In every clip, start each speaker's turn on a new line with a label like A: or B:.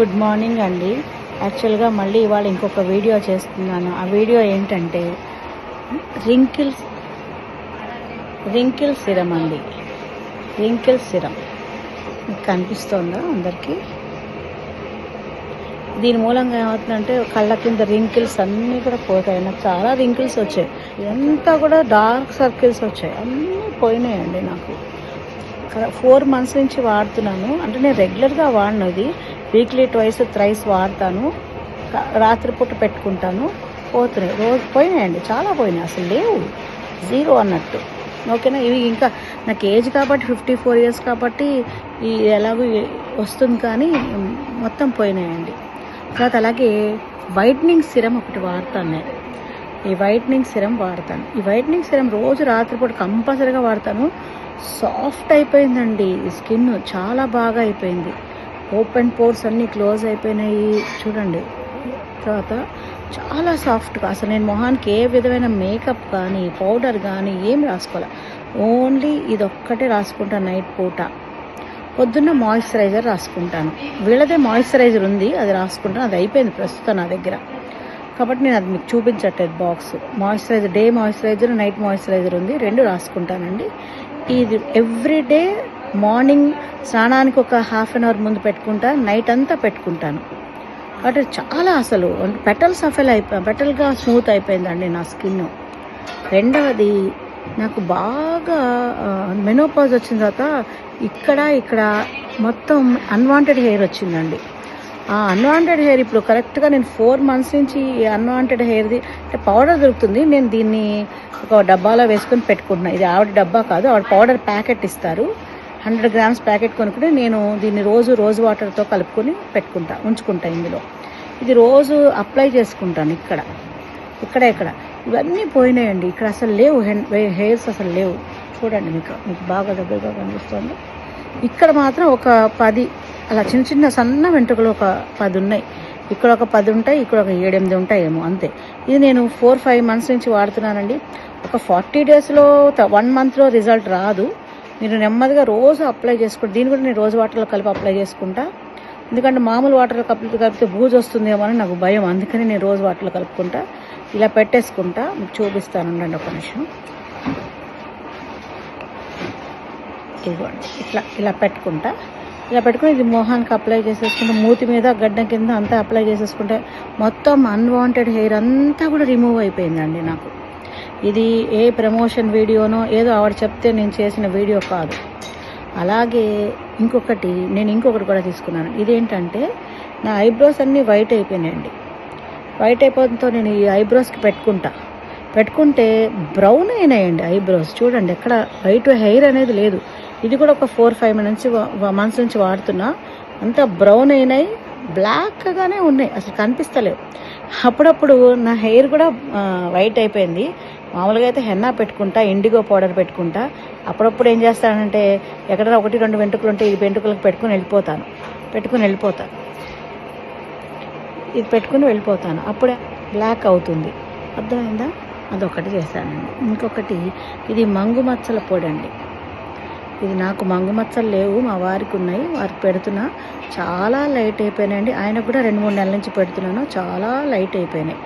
A: Good morning అండి యాక్చువల్గా మళ్ళీ ఇవాళ ఇంకొక వీడియో చేస్తున్నాను. ఆ వీడియో ఏంటంటే రింకిల్స్ రింకిల్ సిరం అండి. రింకిల్ సిరం మీకు కనిపిస్తోందా అందరికీ? దీని మూలంగా ఏమవుతుందంటే కళ్ళ కింద రింకిల్స్ అన్నీ కూడా పోతాయి. నాకు చాలా రింకిల్స్ వచ్చాయి. ఇదంతా కూడా డార్క్ సర్కిల్స్ వచ్చాయి. అన్నీ పోయినాయండి నాకు. ఫోర్ మంత్స్ నుంచి వాడుతున్నాను. అంటే నేను రెగ్యులర్గా వాడినది. వీక్లీ ట్వైస్ త్రైస్ వాడతాను. రాత్రిపూట పెట్టుకుంటాను. పోతున్నాయి రోజు పోయినాయండి చాలా పోయినాయి అసలు లేవు. జీరో అన్నట్టు. ఓకేనా? ఇవి ఇంకా నాకు ఏజ్ కాబట్టి ఫిఫ్టీ ఫోర్ ఇయర్స్ కాబట్టి ఈ ఎలాగో వస్తుంది కానీ మొత్తం పోయినాయండి. తర్వాత అలాగే వైట్నింగ్ సిరం ఒకటి వాడతాను నేను. ఈ వైట్నింగ్ సిరం వాడతాను. ఈ వైట్నింగ్ సిరం రోజు రాత్రిపూట కంపల్సరీగా వాడతాను. సాఫ్ట్ అయిపోయిందండి ఈ స్కిన్ చాలా బాగా అయిపోయింది. ఓపెన్ పోర్స్ అన్నీ క్లోజ్ అయిపోయినాయి. చూడండి. తర్వాత చాలా సాఫ్ట్గా అసలు నేను మొహానికి ఏ విధమైన మేకప్ కానీ పౌడర్ కానీ ఏం రాసుకోవాలి ఓన్లీ ఇది ఒక్కటే రాసుకుంటాను నైట్ పూట. పొద్దున్న మాయిశ్చరైజర్ రాసుకుంటాను. వీళ్ళదే మాయిశ్చరైజర్ ఉంది అది రాసుకుంటాను. అది అయిపోయింది ప్రస్తుతం నా దగ్గర. కాబట్టి నేను అది మీకు చూపించట్లేదు box. Moisturiser day moisturiser night moisturiser ఉంది. రెండు రాసుకుంటానండి. ఇది ఎవ్రీ డే మార్నింగ్ స్నానానికి ఒక హాఫ్ అన్ అవర్ ముందు పెట్టుకుంటా నైట్ అంతా పెట్టుకుంటాను. బట్ చాలా అసలు పెటల్ సఫెల్ అయిపో పెటల్గా స్మూత్ అయిపోయిందండి నా స్కిన్. రెండవది నాకు బాగా మెనోపాజ్ వచ్చిన తర్వాత ఇక్కడ ఇక్కడ మొత్తం అన్వాంటెడ్ హెయిర్ వచ్చిందండి. ఆ అన్వాంటెడ్ హెయిర్ ఇప్పుడు కరెక్ట్గా నేను ఫోర్ మంత్స్ నుంచి ఈ అన్వాంటెడ్ హెయిర్ది అంటే పౌడర్ దొరుకుతుంది నేను దీన్ని ఒక డబ్బాలో వేసుకొని పెట్టుకుంటున్నా. ఇది ఆవిడ డబ్బా కాదు ఆవిడ పౌడర్ ప్యాకెట్ ఇస్తారు. హండ్రెడ్ గ్రామ్స్ ప్యాకెట్ కొనుక్కుని నేను దీన్ని రోజు రోజు వాటర్తో కలుపుకొని పెట్టుకుంటా ఉంచుకుంటా ఇందులో. ఇది రోజు అప్లై చేసుకుంటాను ఇక్కడ. ఇక్కడ ఇక్కడ. ఇవన్నీ పోయినాయండి. ఇక్కడ అసలు లేవు. హెయిర్స్ అసలు లేవు. చూడండి మీకు మీకు బాగా దగ్గరగా కనిపిస్తుంది. ఇక్కడ మాత్రం ఒక పది అలా చిన్న చిన్న సన్న వెంట్రుకలు ఒక పది ఉన్నాయి. ఇక్కడ ఒక పది ఉంటాయి ఇక్కడ ఒక ఏడెనిమిది ఉంటాయేమో అంతే. ఇది నేను ఫోర్ ఫైవ్ మంత్స్ నుంచి వాడుతున్నానండి. ఒక ఫార్టీ డేస్లో వన్ మంత్లో రిజల్ట్ రాదు. మీరు నెమ్మదిగా రోజు అప్లై చేసుకుంటే. దీన్ని కూడా నేను రోజు వాటర్లో కలిపి అప్లై చేసుకుంటా. ఎందుకంటే మామూలు వాటర్లో కలిపి కలిపితే బూజు వస్తుందేమో అని నాకు భయం. అందుకని నేను రోజు వాటర్లో కలుపుకుంటా. ఇలా పెట్టేసుకుంటా. మీకు చూపిస్తాను. ఉండండి ఒక నిమిషం. ఇదిగోండి. ఇట్లా ఇలా పెట్టుకుంటా. ఇలా పెట్టుకుని ఇది మొహానికి అప్లై చేసేసుకుంటే. మూతి మీద గడ్డం కింద అంతా అప్లై చేసేసుకుంటే. మొత్తం అన్వాంటెడ్ హెయిర్ అంతా కూడా రిమూవ్ అయిపోయిందండి నాకు. ఇది ఏ ప్రమోషన్ వీడియోనో ఏదో ఆవిడ చెప్తే నేను చేసిన వీడియో కాదు. అలాగే ఇంకొకటి నేను ఇంకొకటి కూడా తీసుకున్నాను. ఇదేంటంటే నా ఐబ్రోస్ అన్నీ వైట్ అయిపోయినాయండి. వైట్ అయిపోవడంతో నేను ఈ ఐబ్రోస్కి పెట్టుకుంటా. పెట్టుకుంటే బ్రౌన్ అయినాయండి ఐబ్రోస్. చూడండి ఎక్కడ వైట్ హెయిర్ అనేది లేదు. ఇది కూడా ఒక ఫోర్ ఫైవ్ నుంచి మంత్స్ నుంచి వాడుతున్నా. అంతా బ్రౌన్ అయినాయి బ్లాక్గానే ఉన్నాయి. అసలు కనిపిస్తలేవు. అప్పుడప్పుడు నా హెయిర్ కూడా వైట్ అయిపోయింది. మామూలుగా అయితే హెన్నా పెట్టుకుంటా ఇండిగో పౌడర్ పెట్టుకుంటా. అప్పుడప్పుడు ఏం చేస్తానంటే ఎక్కడైనా ఒకటి రెండు వెంట్రుకలు ఉంటే ఈ వెంట్రుకలకు పెట్టుకుని వెళ్ళిపోతాను. పెట్టుకుని వెళ్ళిపోతాను. ఇది పెట్టుకుని వెళ్ళిపోతాను. అప్పుడే బ్లాక్ అవుతుంది. అర్థమైందా? అదొకటి చేశానండి ఇంకొకటి ఇది మంగు మచ్చల పొడి అండి. ఇది నాకు మంగు మచ్చలు లేవు మా వారికి ఉన్నాయి వారికి పెడుతున్నా. చాలా లైట్ అయిపోయినాయండి. ఆయన కూడా రెండు మూడు నెలల నుంచి పెడుతున్నాను. చాలా లైట్ అయిపోయినాయి.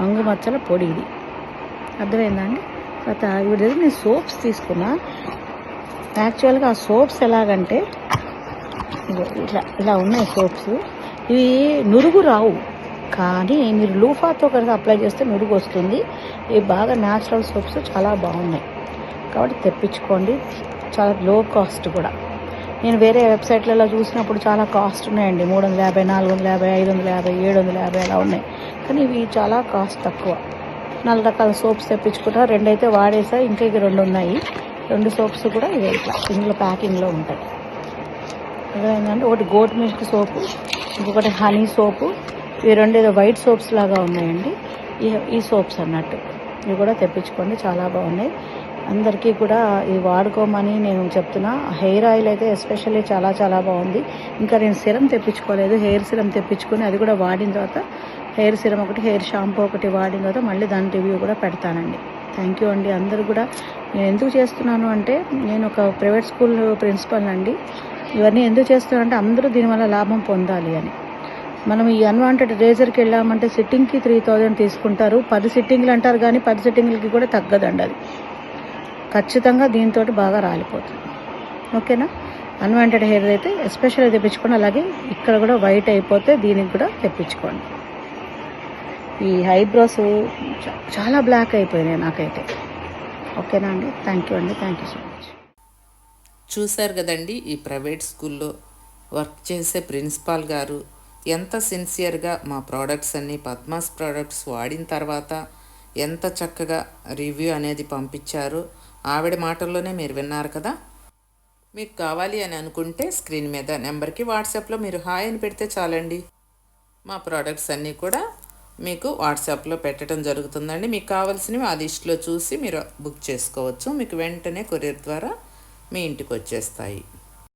A: మంగు మచ్చల పొడి ఇది. అర్థమైందా అండి? తర్వాత వీడి దగ్గర నేను సోప్స్ తీసుకున్నా. యాక్చువల్గా ఆ సోప్స్ ఎలాగంటే ఇట్లా ఇలా ఉన్నాయి సోప్స్. ఇవి నురుగు రావు. కానీ మీరు లూఫాతో కనుక అప్లై చేస్తే నురుగు వస్తుంది. ఇవి బాగా న్యాచురల్ సోప్స్ చాలా బాగున్నాయి. కాబట్టి తెప్పించుకోండి. చాలా లో కాస్ట్ కూడా. నేను వేరే వెబ్సైట్లలో చూసినప్పుడు చాలా కాస్ట్ ఉన్నాయండి. మూడు వందల యాభై నాలుగు వందల యాభై ఐదు వందల యాభై ఏడు వందల యాభై అలా ఉన్నాయి. కానీ ఇవి చాలా కాస్ట్ తక్కువ. నాలుగు రకాల సోప్స్ తెప్పించుకుంటా రెండు అయితే వాడేసా ఇంకా ఇక రెండు ఉన్నాయి. రెండు సోప్స్ కూడా ఇవి ఇట్లా ఇందులో ప్యాకింగ్లో ఉంటాయి. అదేంటంటే ఒకటి గోట్ మిల్క్ సోపు ఇంకొకటి హనీ సోపు. ఇవి రెండు ఏదో వైట్ సోప్స్ లాగా ఉన్నాయండి. ఈ ఈ సోప్స్ అన్నట్టు. ఇవి కూడా తెప్పించుకోండి చాలా బాగున్నాయి. అందరికీ కూడా ఇది వాడుకోమని నేను చెప్తున్నా. హెయిర్ ఆయిల్ అయితే ఎస్పెషల్లీ చాలా చాలా బాగుంది. ఇంకా నేను సిరం తెప్పించుకోలేదు. హెయిర్ సిరం తెప్పించుకొని అది కూడా వాడిన తర్వాత హెయిర్ సిరం ఒకటి హెయిర్ షాంపూ ఒకటి వాడిన తర్వాత మళ్ళీ దాని రివ్యూ కూడా పెడతానండి. థ్యాంక్ యూ అండి అందరూ కూడా. నేను ఎందుకు చేస్తున్నాను అంటే నేను ఒక ప్రైవేట్ స్కూల్ ప్రిన్సిపల్ అండి. ఇవన్నీ ఎందుకు చేస్తున్నానంటే అందరూ దీనివల్ల లాభం పొందాలి అని. మనం ఈ అన్వాంటెడ్ రేజర్కి వెళ్ళామంటే సిట్టింగ్కి త్రీ థౌజండ్ తీసుకుంటారు. పది సిట్టింగ్లు అంటారు కానీ పది సిట్టింగ్లకి కూడా తగ్గదండి అది. ఖచ్చితంగా దీంతో బాగా రాలిపోతుంది. ఓకేనా? అన్వాంటెడ్ హెయిర్ అయితే ఎస్పెషల్గా తెప్పించుకోండి. అలాగే ఇక్కడ కూడా వైట్ అయిపోతే దీనికి కూడా తెప్పించుకోండి. ఈ ఐబ్రోస్ చాలా బ్లాక్ అయిపోయినాయి నాకైతే. ఓకేనా అండి? థ్యాంక్ యూ అండి. థ్యాంక్ యూ సో మచ్
B: చూశారు కదండి ఈ ప్రైవేట్ స్కూల్లో వర్క్ చేసే ప్రిన్సిపాల్ గారు ఎంత సిన్సియర్గా మా ప్రోడక్ట్స్ అన్ని పద్మాస్ ప్రోడక్ట్స్ వాడిన తర్వాత ఎంత చక్కగా రివ్యూ అనేది పంపించారో. ఆవిడ మాటల్లోనే మీరు విన్నారు కదా? మీకు కావాలి అని అనుకుంటే స్క్రీన్ మీద నెంబర్కి వాట్సాప్లో మీరు హాయ్ అని పెడితే చాలండి. మా ప్రోడక్ట్స్ అన్నీ కూడా మీకు వాట్సాప్లో పెట్టడం జరుగుతుందండి. మీకు కావాల్సినవి ఆ లిస్ట్లో చూసి మీరు బుక్ చేసుకోవచ్చు. మీకు వెంటనే కొరియర్ ద్వారా మీ ఇంటికి వచ్చేస్తాయి.